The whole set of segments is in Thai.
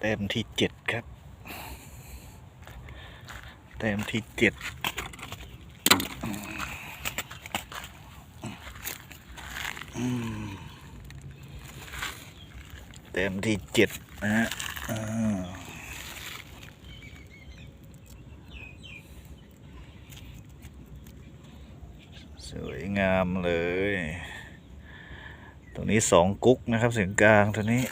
แต้มที่เจ็ดครับ แต้มที่เจ็ดอืมแต้มที่เจ็ดนะฮะสวยงามเลย ตรงนี้สองกุ๊กนะครับเสียงกลางตัวนี้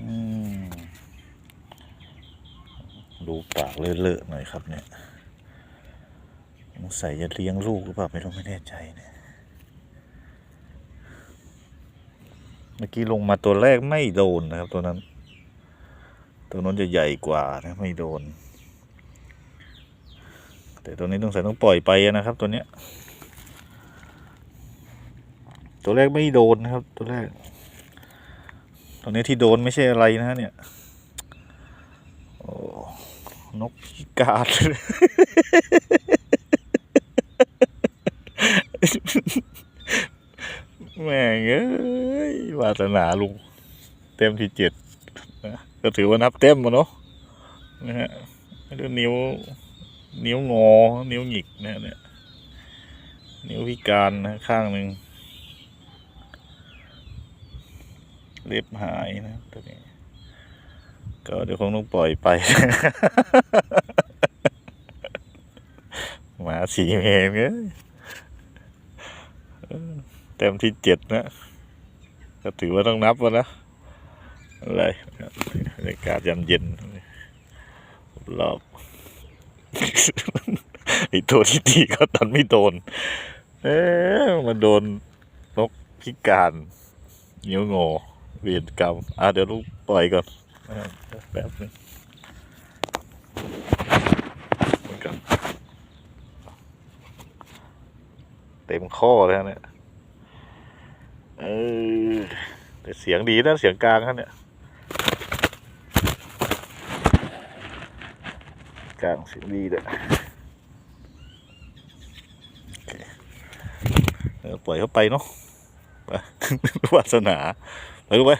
อืม ดูปากเลอะๆหน่อยครับเนี่ยสงสัยจะเลี้ยงลูกหรือเปล่าไม่รู้ไม่แน่ใจเนี่ยเมื่อกี้ลงมาตัวแรกไม่โดนนะครับตัวนั้น ตัวนั้นจะใหญ่กว่านะไม่โดน แต่ตัวนี้ต้องใส่ต้องปล่อยไปนะครับ ตัวเนี้ย ตัวแรกไม่โดนนะครับ ตัวแรกตอนนี้ที่โดนไม่ใช่อะไรนะฮะเนี่ยโอ้ นกพิกาดแม่งเอ้ยวาสนาลุง เต็มที่เจ็ดนะก็ถือว่านับเต็มมาเนาะนะฮะไม่ได้นิ้ว นิ้วงอ นิ้วหงิกนะฮะเนี่ย นิ้วพิการนะข้างหนึ่งเล็บหายนะตัวนี้ ก็เดี๋ยวคงต้องปล่อยไป หมาสีเมนเอ้ยเต็มที่เจ็ดนะ ก็ถือว่าต้องนับวะนะอะไรบรรยากาศยามเย็นรอบไอตัวที่ตีก็ตันไม่โดน เอ๊ะมาโดนนกพิการเงี้ยวงอเวียนกรรม อะเดี๋ยวลูกปล่อยก่อน แป๊บนึงเหมือนกัน เต็มข้อเลยนะเนี่ยเออแต่เสียงดีนะเสียงกลางครับเนี่ยกลางเสียงดีเลยโอเคเออปล่อยเขาไปเนาะไปวาสนา ไปลูกไป